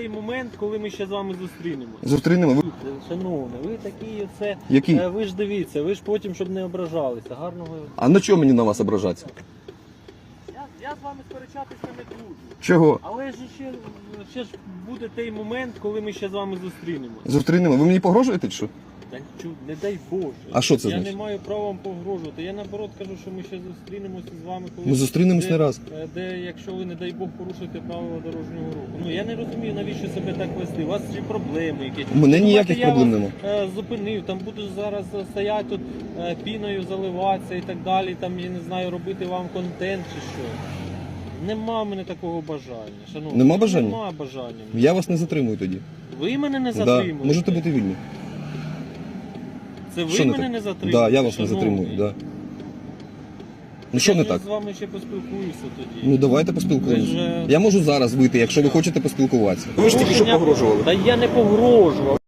Цей момент, коли ми ще з вами зустрінемося. Зустрінемо. Шановне, ви такі оце. Які? Е, Ви ж дивіться, ви ж потім, щоб не ображалися. Гарного. А на чому мені на вас ображатися? Я, я з вами сперечатися не буду. Чого? Але ж ще, ще ж буде той момент, коли ми ще з вами зустрінемося. Зустрінемо. Ви мені погрожуєте чи що? Та чу, не дай Боже. А що це я значить? не маю права вам погрожувати. Я наоборот кажу, що ми ще зустрінемося з вами, коли Ми зустрінемось де, не раз. е, Де, якщо ви, не дай Бог, порушите правила дорожнього руху. Ну я не розумію, навіщо себе так вести. У вас чи проблеми якісь. У мене ніяких я проблем вас, нема. е, Зупинив, там буду зараз е, стояти тут е, піною заливатися і так далі. Там я не знаю, робити вам контент чи що. Нема в мене такого бажання. Шановні. Нема бажання? Нема бажання. Я вас не затримую тоді. Ви мене не Да. затримуєте. Можете бути вільні. Це ви Що не мене так? не затримуєте. Да, я вас не затримую. Да. Ну що я не так? з вами ще поспілкуюся тоді. Ну давайте поспілкуємося. ж, е, Я можу зараз вийти, якщо ви хочете поспілкуватися. Ви ж тільки що погрожували. Та я не погрожував.